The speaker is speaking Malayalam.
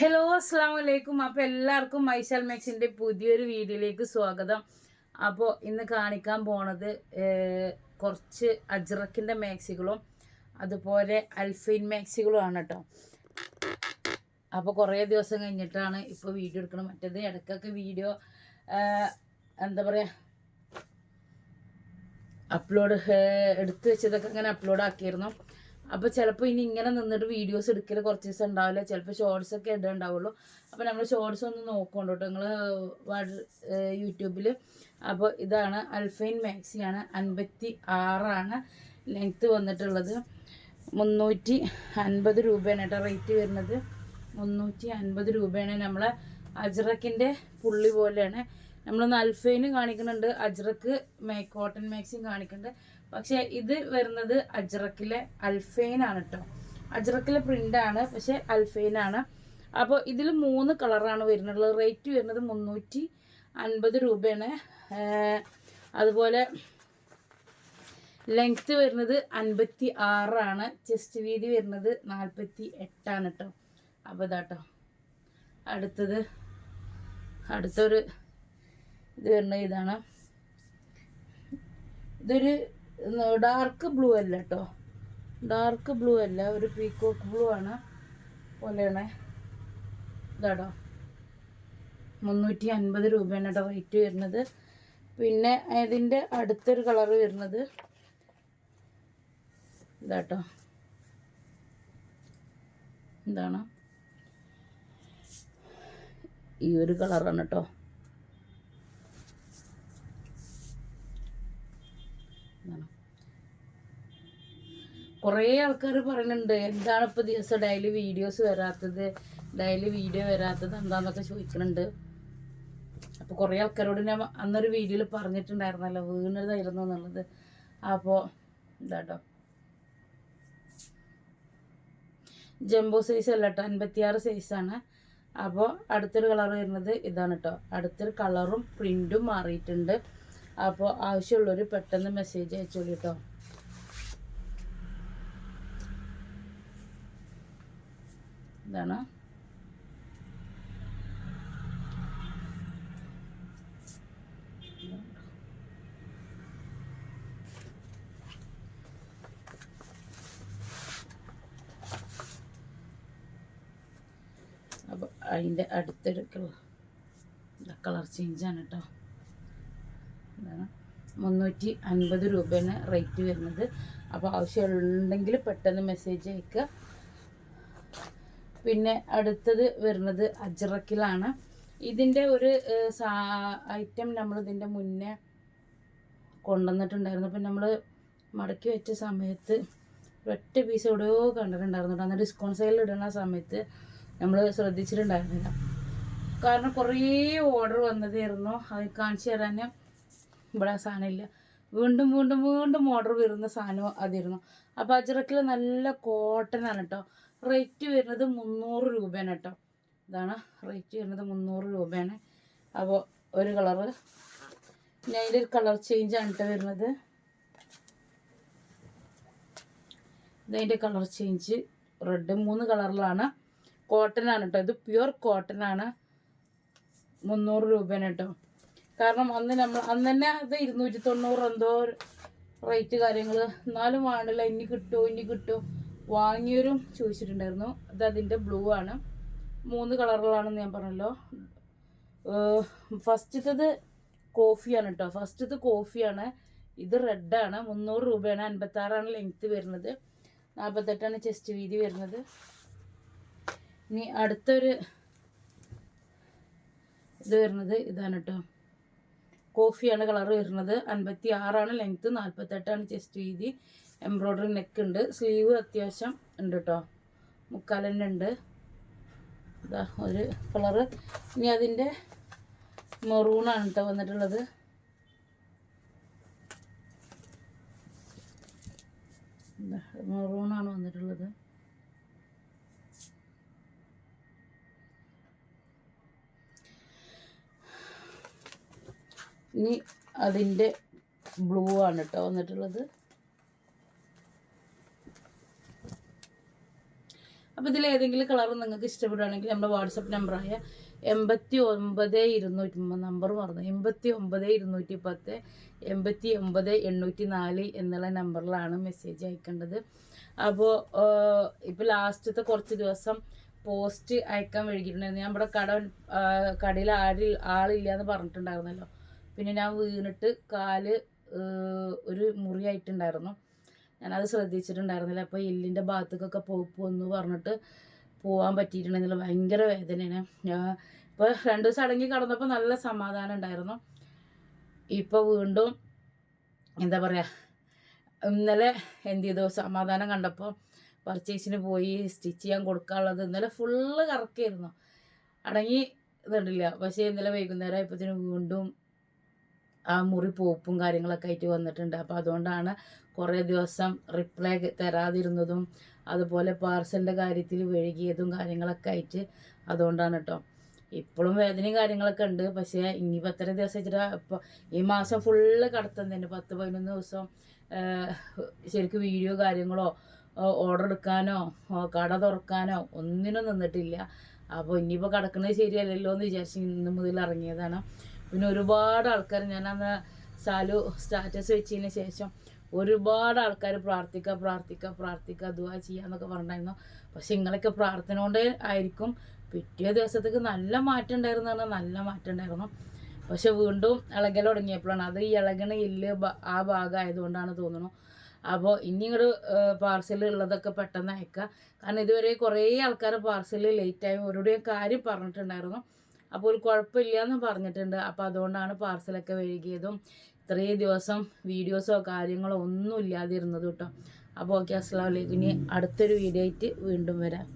ഹലോ അസ്സാം വലൈക്കും അപ്പോൾ എല്ലാവർക്കും മൈസൽ മാക്സിന്റെ പുതിയൊരു വീഡിയോയിലേക്ക് സ്വാഗതം. അപ്പോൾ ഇന്ന് കാണിക്കാൻ പോണത് കുറച്ച് അജ്രക്കിന്റെ മാക്സികളും അതുപോലെ അൽഫൈൻ മാക്സികളും ആണ് കേട്ടോ അപ്പോൾ കുറേ ദിവസം കഴിഞ്ഞിട്ടാണ് ഇപ്പോൾ വീഡിയോ എടുക്കണം മറ്റേത് ഇടയ്ക്കൊക്കെ വീഡിയോ എന്താ പറയുക അപ്ലോഡ് എടുത്തു വെച്ചതൊക്കെ ഇങ്ങനെ അപ്ലോഡ് ആക്കിയിരുന്നു. അപ്പോൾ ചിലപ്പോ ഇനി ഇങ്ങനെ നിന്നിട്ട് വീഡിയോസ് എടുക്കൽ കുറച്ച് ദിവസം ഉണ്ടാവില്ല. ചിലപ്പോൾ ഷോർട്സ് ഒക്കെ ഇടണ്ടാവുള്ളൂ അപ്പോൾ നമ്മൾ ഷോർട്സ് ഒന്ന് നിങ്ങൾ നിങ്ങൾ യൂട്യൂബിൽ അപ്പോൾ ഇതാണ് അൽഫൈൻ ആണ് അൻപത്തി ആറാണ് ലെങ്ത് വന്നിട്ടുള്ളത്. മുന്നൂറ്റി അൻപത് രൂപയാണ് കേട്ടോ റേറ്റ് വരുന്നത്. മുന്നൂറ്റി അൻപത് രൂപയാണ് നമ്മളെ അജ്രക്കിന്റെ പുള്ളി പോലെയാണ്. നമ്മളൊന്ന് അൽഫൈനും കാണിക്കുന്നുണ്ട് അജ്രക്ക് മേ കോട്ടൺ മാക്സിയും കാണിക്കുന്നുണ്ട്. പക്ഷേ ഇത് വരുന്നത് അജ്രക്കിലെ അൽഫൈനാണ് കേട്ടോ അജ്രക്കിലെ പ്രിന്റാണ് പക്ഷേ അൽഫൈനാണ്. അപ്പോൾ ഇതിൽ മൂന്ന് കളറാണ് വരുന്നുള്ളത്. റേറ്റ് വരുന്നത് മുന്നൂറ്റി അൻപത് രൂപയാണ്. അതുപോലെ ലെങ്ത്ത് വരുന്നത് അൻപത്തി ആറാണ്. ചെസ്റ്റ് വീതി വരുന്നത് നാൽപ്പത്തി എട്ടാണ് കേട്ടോ അപ്പോൾ ഇതാട്ടോ അടുത്തത് അടുത്തൊരു ഇത് വരുന്ന ഇതാണ്. ഇതൊരു ഡാർക്ക് ബ്ലൂ അല്ല കേട്ടോ ഡാർക്ക് ബ്ലൂ അല്ല ഒരു പീക്കോക്ക് ബ്ലൂ ആണ് പോലെയാണ്. ഇതാടോ. മുന്നൂറ്റി അൻപത് രൂപയാണ് കേട്ടോ റേറ്റ് വരുന്നത്. പിന്നെ ഇതിന്റെ അടുത്തൊരു കളർ വരുന്നത്. ഇതാട്ടോ. എന്താണ് ഈ ഒരു കളറാണ് കേട്ടോ കുറേ ആൾക്കാർ പറയുന്നുണ്ട് എന്താണ് ഇപ്പോൾ ദിവസം ഡെയിലി വീഡിയോസ് വരാത്തത്? ഡെയിലി വീഡിയോ വരാത്തത് എന്താണെന്നൊക്കെ ചോദിക്കുന്നുണ്ട് അപ്പോൾ കുറേ ആൾക്കാരോട് ഞാൻ അന്നൊരു വീഡിയോയിൽ പറഞ്ഞിട്ടുണ്ടായിരുന്നല്ലോ വീണതായിരുന്നു എന്നുള്ളത് അപ്പോൾ എന്താട്ടോ ജംബോ സൈസ് അല്ല കേട്ടോ അൻപത്തിയാറ് സൈസാണ് അപ്പോൾ അടുത്തൊരു കളർ വരുന്നത് ഇതാണ് കേട്ടോ അടുത്തൊരു കളറും പ്രിന്റും മാറിയിട്ടുണ്ട്. അപ്പോൾ ആവശ്യമുള്ളവർ പെട്ടെന്ന് മെസ്സേജ് അയച്ചോളൂ കേട്ടോ ഇതാണ്. അപ്പോൾ അതിന്റെ അടുത്തൊരു കളർ ചേഞ്ചാണ് കേട്ടോ മുന്നൂറ്റി അൻപത് രൂപയാണ് റേറ്റ് വരുന്നത്. അപ്പോൾ ആവശ്യമുണ്ടെങ്കിൽ പെട്ടെന്ന് മെസ്സേജ് അയക്കുക പിന്നെ അടുത്തത് വരുന്നത് അജ്രക്കിലാണ് ഇതിന്റെ ഒരു ഐറ്റം നമ്മൾ ഇതിന്റെ മുന്നേ കൊണ്ടുവന്നിട്ടുണ്ടായിരുന്നു. അപ്പം നമ്മൾ മടക്കി വെച്ച സമയത്ത് ഒറ്റ പീസ് എവിടെയോ കണ്ടിട്ടുണ്ടായിരുന്നു. അന്ന് ഡിസ്കൗണ്ട് സെയിൽ ഇടുന്ന സമയത്ത് നമ്മൾ ശ്രദ്ധിച്ചിട്ടുണ്ടായിരുന്നില്ല. കാരണം കുറേ ഓർഡർ വന്നതായിരുന്നു. അത് കാണിച്ചു തരാൻ ഇവിടെ സാധനമില്ല വീണ്ടും വീണ്ടും വീണ്ടും ഓർഡർ വരുന്ന സാധനം അതിരുന്നു അപ്പോൾ അജ്രക്കിൽ നല്ല കോട്ടൺ ആണ് കേട്ടോ. റേറ്റ് വരുന്നത് മുന്നൂറ് രൂപയാണ് കേട്ടോ. ഇതാണ് റേറ്റ് വരുന്നത് മുന്നൂറ് രൂപയാണ്. അപ്പോൾ ഒരു കളറ് പിന്നെ കളർ ചേഞ്ച് കേട്ടോ വരുന്നത്. ഇതതിന്റെ കളർ ചേഞ്ച് റെഡ് മൂന്ന് കളറിലാണ് കോട്ടൺ ആണ് കേട്ടോ ഇത് പ്യുവർ കോട്ടൺ ആണ്. മുന്നൂറ് രൂപയാണ് കേട്ടോ കാരണം അന്ന് നമ്മൾ അന്ന് തന്നെ അത് ഇരുന്നൂറ്റി തൊണ്ണൂറ് എന്തോ റേറ്റ് കാര്യങ്ങൾ എന്നാലും വേണ്ടില്ല ഇനി കിട്ടുമോ ഇനി കിട്ടുമോ വാങ്ങിയവരും ചോദിച്ചിട്ടുണ്ടായിരുന്നു. അത് അതിന്റെ ബ്ലൂ ആണ്. മൂന്ന് കളറുകളാണെന്ന് ഞാൻ പറഞ്ഞല്ലോ. ഫസ്റ്റത്തത് കോഫിയാണ് കേട്ടോ ഫസ്റ്റത്ത് കോഫിയാണ് ഇത് റെഡാണ് മുന്നൂറ് രൂപയാണ്. അൻപത്താറാണ് ലെങ്ത്ത് വരുന്നത്. നാൽപ്പത്തെട്ടാണ് ചെസ്റ്റ് വീതി വരുന്നത്. ഇനി അടുത്തൊരു ഇത് വരുന്നത് ഇതാണ് കേട്ടോ കോഫിയാണ് കളർ വരുന്നത്. അൻപത്തി ആറാണ് ലെങ്ത്ത് നാൽപ്പത്തെട്ടാണ് ചെസ്റ്റ് വീതി. എംബ്രോയ്ഡറി നെക്ക് ഉണ്ട്. സ്ലീവ് അത്യാവശ്യം ഉണ്ട് കേട്ടോ മുക്കാലന്നെ ഉണ്ട്. ഇതാ ഒരു കളറ് ഇനി അതിന്റെ മെറൂണാണ് കേട്ടോ വന്നിട്ടുള്ളത്. മെറൂണാണ് വന്നിട്ടുള്ളത്. ഇനി അതിന്റെ ബ്ലൂ ആണ് കേട്ടോ വന്നിട്ടുള്ളത്. അപ്പോൾ ഇതിൽ ഏതെങ്കിലും കളർ നിങ്ങൾക്ക് ഇഷ്ടപ്പെടുകയാണെങ്കിൽ നമ്മുടെ വാട്സപ്പ് നമ്പറായ എൺപത്തി ഒമ്പത് ഇരുന്നൂറ്റി നമ്പർ മറന്നു. എൺപത്തി ഒമ്പത് ഇരുന്നൂറ്റി പത്ത് എൺപത്തി ഒമ്പത് എണ്ണൂറ്റി നാല് എന്നുള്ള നമ്പറിലാണ് മെസ്സേജ് അയക്കേണ്ടത്. അപ്പോൾ ഇപ്പോൾ ലാസ്റ്റത്തെ കുറച്ച് ദിവസം പോസ്റ്റ് അയക്കാൻ വൈകിട്ടുണ്ടായിരുന്നു ഞാൻ ഇവിടെ കട കടയിൽ ആരിൽ ആളില്ല എന്ന് പറഞ്ഞിട്ടുണ്ടായിരുന്നല്ലോ. പിന്നെ ഞാൻ വീണിട്ട് കാൽ ഒരു മുറിയായിട്ടുണ്ടായിരുന്നു. ഞാനത് ശ്രദ്ധിച്ചിട്ടുണ്ടായിരുന്നില്ല. അപ്പോൾ എല്ലിന്റെ ഭാഗത്തേക്കൊക്കെ പോപ്പ് വന്നു പറഞ്ഞിട്ട് പോകാൻ പറ്റിയിട്ടുണ്ടെന്നില്ല ഭയങ്കര വേദനയാണ്. ഇപ്പോൾ രണ്ട് ദിവസം അടങ്ങി കിടന്നപ്പോൾ നല്ല സമാധാനം ഉണ്ടായിരുന്നു. ഇപ്പോൾ വീണ്ടും എന്താ പറയുക ഇന്നലെ എന്ത് ചെയ്തു? സമാധാനം കണ്ടപ്പോൾ പർച്ചേസിന് പോയി സ്റ്റിച്ച് ചെയ്യാൻ കൊടുക്കാനുള്ളത് ഇന്നലെ ഫുള്ള് കറക്കായിരുന്നു. അടങ്ങി ഇതുണ്ടില്ല. പക്ഷേ ഇന്നലെ വൈകുന്നേരം ആയപ്പോഴത്തേനും വീണ്ടും മുറി പോപ്പും കാര്യങ്ങളൊക്കെ ആയിട്ട് വന്നിട്ടുണ്ട്. അപ്പോൾ അതുകൊണ്ടാണ് കുറേ ദിവസം റിപ്ലൈ തരാതിരുന്നതും അതുപോലെ പാർസലിന്റെ കാര്യത്തിൽ വഴുകിയതും കാര്യങ്ങളൊക്കെ ആയിട്ട് അതുകൊണ്ടാണ് കേട്ടോ ഇപ്പോഴും വേദനയും കാര്യങ്ങളൊക്കെ ഉണ്ട്. പക്ഷേ ഇനിയിപ്പോൾ എത്ര ദിവസം വെച്ചിട്ട് ഇപ്പോൾ ഈ മാസം ഫുള്ള് കടത്തം തന്നെ. പത്ത് പതിനൊന്ന് ദിവസം ശരിക്കും വീഡിയോ കാര്യങ്ങളോ ഓർഡർ എടുക്കാനോ കട തുറക്കാനോ ഒന്നിനും നിന്നിട്ടില്ല. അപ്പോൾ ഇനിയിപ്പോൾ കിടക്കുന്നത് ശരിയല്ലല്ലോ എന്ന് വിചാരിച്ച് ഇന്ന് മുതൽ ഇറങ്ങിയതാണ്. പിന്നെ ഒരുപാട് ആൾക്കാർ ഞാൻ അന്ന് സാലു സ്റ്റാറ്റസ് വെച്ചതിന് ശേഷം ഒരുപാട് ആൾക്കാർ പ്രാർത്ഥിക്കുക പ്രാർത്ഥിക്കുക പ്രാർത്ഥിക്കുക ദുവാ ചെയ്യാന്നൊക്കെ പറഞ്ഞിട്ടുണ്ടായിരുന്നു പക്ഷെ നിങ്ങളൊക്കെ പ്രാർത്ഥന കൊണ്ട് ആയിരിക്കും. പിറ്റേ ദിവസത്തേക്ക് നല്ല മാറ്റം ഉണ്ടായിരുന്നു പറഞ്ഞാൽ നല്ല മാറ്റം ഉണ്ടായിരുന്നു. പക്ഷെ വീണ്ടും ഇളകൽ തുടങ്ങിയപ്പോഴാണ്. അത് ഈ ഇളകണ ഇല്ല് ആ ഭാഗം ആയതുകൊണ്ടാണ് തോന്നുന്നു. അപ്പോൾ ഇനി ഇങ്ങോട്ട് പാർസൽ ഉള്ളതൊക്കെ പെട്ടെന്ന് അയക്കുക കാരണം ഇതുവരെ കുറേ ആൾക്കാർ പാർസൽ ലേറ്റായി ഓരോടെയും കാര്യം പറഞ്ഞിട്ടുണ്ടായിരുന്നു. അപ്പോൾ ഒരു കുഴപ്പമില്ല എന്ന് പറഞ്ഞിട്ടുണ്ട്. അപ്പോൾ അതുകൊണ്ടാണ് പാർസലൊക്കെ വൈകിയതും ഇത്രയും ദിവസം വീഡിയോസോ കാര്യങ്ങളോ ഒന്നും ഇല്ലാതിരുന്നത് കേട്ടോ. അപ്പോൾ ഓക്കെ അസ്സാം വലൈക്കും ഇനി അടുത്തൊരു വീഡിയോ ആയിട്ട് വീണ്ടും വരാം.